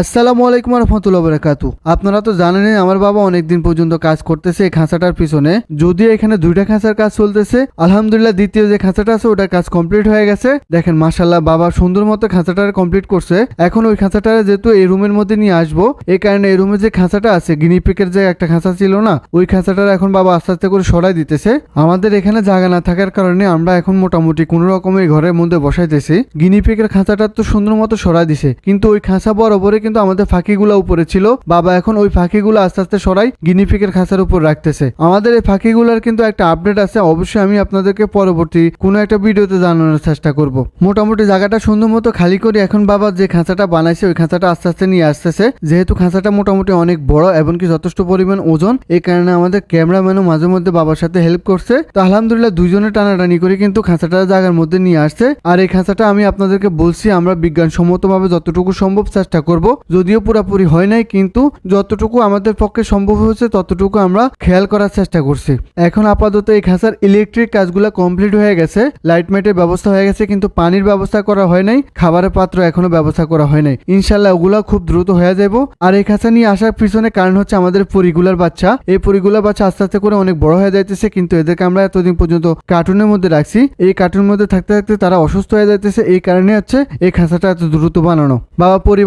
আসসালামু আলাইকুম রহমতুল্লাহ বরাকাতু। আপনারা তো জানেনই, আমার বাবা অনেকদিন পর্যন্ত কাজ করতেছে এই খাঁচাটার পিছনে। যদিও এখানে দুইটা খাঁচার কাজ চলতেছে, আলহামদুলিল্লাহ দ্বিতীয় যে খাঁচাটা আছে ওটার কাজ কমপ্লিট হয়ে গেছে। দেখেন মাসাল্লাহ বাবা সুন্দর মতো খাঁচাটার কমপ্লিট করছে। এখন ওই খাঁচাটা যেহেতু এই রুমের মধ্যে নিয়ে আসব, এই কারণে এই রুমে যে খাঁচাটা আছে গিনিপিকের যে একটা খাঁচা ছিল না, ওই খাঁচাটার এখন বাবা আস্তে আস্তে করে সরাই দিতেছে। আমাদের এখানে জায়গা না থাকার কারণে আমরা এখন মোটামুটি কোনো রকমের ঘরের মধ্যে বসাইতেছি। গিনিপিকের খাঁচাটা তো সুন্দর মতো সরাই দিছে, কিন্তু ওই খাঁচা বরাবরে কিন্তু আমাদের ফাঁকিগুলো উপরে ছিল। বাবা এখন ওই ফাঁকিগুলো আস্তে আস্তে সরাই গিনিপিকের খাঁচার উপর রাখতেছে। আমাদের এই ফাঁকিগুলোর কিন্তু একটা আপডেট আছে, অবশ্যই আমি আপনাদেরকে পরবর্তী কোনো একটা ভিডিওতে জানানোর চেষ্টা করব। মোটামুটি জায়গাটা সুন্দর মতো খালি করে এখন বাবা যে খাঁচাটা বানাইছে, ওই খাঁচাটা আস্তে আস্তে নিয়ে আসতেছে। যেহেতু খাঁচাটা মোটামুটি অনেক বড় এবং কি যথেষ্ট পরিমাণ ওজন, এই কারণে আমাদের ক্যামেরাম্যানও মাঝে মধ্যে বাবার সাথে হেল্প করছে। তো আলহামদুলিল্লাহ দুজনে টানাটানি করে কিন্তু খাঁচাটা জায়গার মধ্যে নিয়ে আসছে। আর এই খাঁচাটা আমি আপনাদেরকে বলছি, আমরা বিজ্ঞানসম্মতভাবে যতটুকু সম্ভব চেষ্টা করব। যদিও পুরোপুরি হয় নাই, কিন্তু যতটুকু আমাদের পক্ষে সম্ভব হয়েছে, ততটুকু আমরা খেয়াল করার চেষ্টা করছি। এখন আপাতত এই খাঁচার ইলেকট্রিক কাজগুলো কমপ্লিট হয়ে গেছে লাইট মাইটের ব্যবস্থা হয়ে গেছে, কিন্তু পানির ব্যবস্থা করা হয় নাই, খাবারের পাত্র এখনও ব্যবস্থা করা হয় নাই। ইনশাল্লাহ ওগুলো খুব দ্রুত হয়ে যাব আর এই খাঁচা নিয়ে আসার পিছনে কারণ হচ্ছে আমাদের পরিগুলার বাচ্চা। এই পরিগুলার বাচ্চা আস্তে আস্তে করে অনেক বড় হয়ে যাইতেছে, কিন্তু এদেরকে আমরা এতদিন পর্যন্ত কার্টুনের মধ্যে রাখছি। এই কার্টুনের মধ্যে থাকতে থাকতে তারা অসুস্থ হয়ে যাইতেছে, এই কারণে হচ্ছে এই খাঁচাটা এত দ্রুত বানানো। বাবা, পরি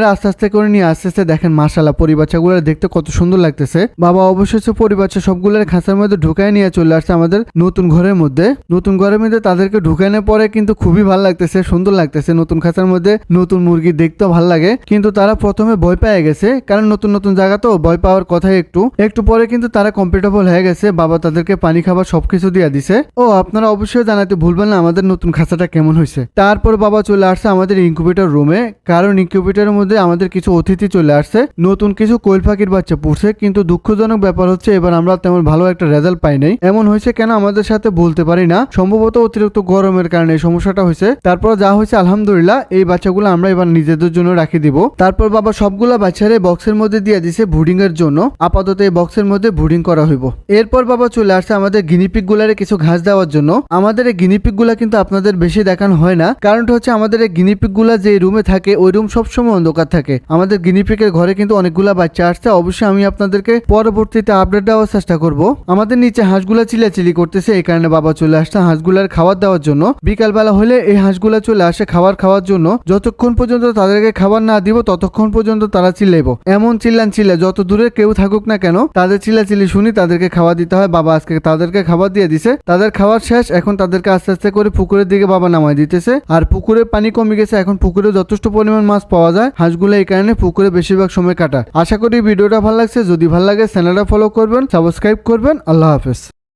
বাচ্চাগুলার আস্তে আস্তে করে নিয়ে আস্তে আস্তে দেখেন মাসালা পরি বাচ্চাগুলার দেখতে কত সুন্দর লাগতেছে। বাবা অবশ্যই সে পরি বাচ্চা সবগুলোর খাঁচার মধ্যে ঢুকায় নিয়ে চলে আসছে আমাদের নতুন ঘরের মধ্যে। নতুন ঘরের মধ্যে তাদেরকে ঢুকানোর পরে কিন্তু খুবই ভালো লাগতেছে, সুন্দর লাগতেছে। নতুন খাঁচার মধ্যে নতুন মুরগি দেখতে ভালো লাগে। কিন্তু তারা প্রথমে ভয় পেয়ে গেছে, কারণ নতুন নতুন জায়গা তো, ভয় পাওয়ার কথাই একটু। একটু পরে কিন্তু তারা কমফোর্টেবল হয়ে গেছে, বাবা তাদেরকে পানি খাবার সবকিছু দিয়ে দিছে। ও, আপনারা অবশ্যই জানাতে ভুলবেন না আমাদের নতুন খাঁচাটা কেমন হয়েছে। তারপর বাবা চলে আসছে আমাদের ইনকিউবেটর রুমে কারণ ইনকিউবেটরের মধ্যে আমাদের কিছু অতিথি চলে আসছে। নতুন কিছু কোয়েল পাখির বাচ্চা পড়ছে, কিন্তু দুঃখজনক ব্যাপার হচ্ছে এবার আমরা তেমন ভালো একটা রেজাল্ট পাই নাই। এমন হয়েছে কেন আমাদের সাথে বলতে পারি না। সম্ভবত অতিরিক্ত গরমের কারণে সমস্যাটা হয়েছে। তারপর যা হয়েছে, আলহামদুলিল্লাহ, এই বাচ্চাগুলো আমরা এবার নিজেদের জন্য রাখি দিব। তারপর বাবা সবগুলা বাচ্চারে বক্সের মধ্যে দিয়ে দিছে বুডিং এর জন্য। আপাতত এই বক্সের মধ্যে বুডিং করা হইব। এরপর বাবা চলে আসছে আমাদের গিনিপিক গুলারে কিছু ঘাস দেওয়ার জন্য। আমাদের এই গিনিপিকগুলা কিন্তু আপনাদের বেশি দেখানো হয় না। কারণটা হচ্ছে আমাদের এই গিনিপিকগুলা যে রুমে থাকে, ওই রুম সবসময় অন্ধকার। থাকে। আমাদের গিনিপিকের ঘরে কিন্তু অনেকগুলা বাচ্চা আসছে। অবশ্যই আমি আপনাদেরকে পরবর্তীতে আপডেট দেওয়ার চেষ্টা করব। আমাদের নিচে হাঁসগুলা চিলাচিলি করতেছে। এই কারণে বাবা চলে আসছে হাঁসগুলার খাবার দেওয়ার জন্য। বিকালবেলা হলে এই হাঁসগুলা চলে আসে খাবার খাওয়ার জন্য। যতক্ষণ পর্যন্ত তাদেরকে খাবার না দিব, ততক্ষণ পর্যন্ত তারা চিল্লাইব। এমন চিল্লান চিল্লা যত দূরে কেউ থাকুক না কেন, তাদের চিল্লাচিল্লি শুনি তাদেরকে খাবার দিতে হয়। বাবা আজকে তাদেরকে খাবার দিয়ে দিছে। তাদের খাবার শেষ, এখন তাদেরকে আস্তে আস্তে করে পুকুরের দিকে বাবা নামাই দিতেছে। আর পুকুরে পানি কমে গেছে। এখন পুকুরে যথেষ্ট পরিমাণ মাছ পাওয়া যায়। হাঁসগুলো এই কারণে পুকুরে বেশিরভাগ সময় কাটায়। আশা করি ভিডিওটা ভালো লাগছে। যদি ভালো লাগে চ্যানেলটা ফলো করবেন সাবস্ক্রাইব করবেন। আল্লাহ হাফেজ।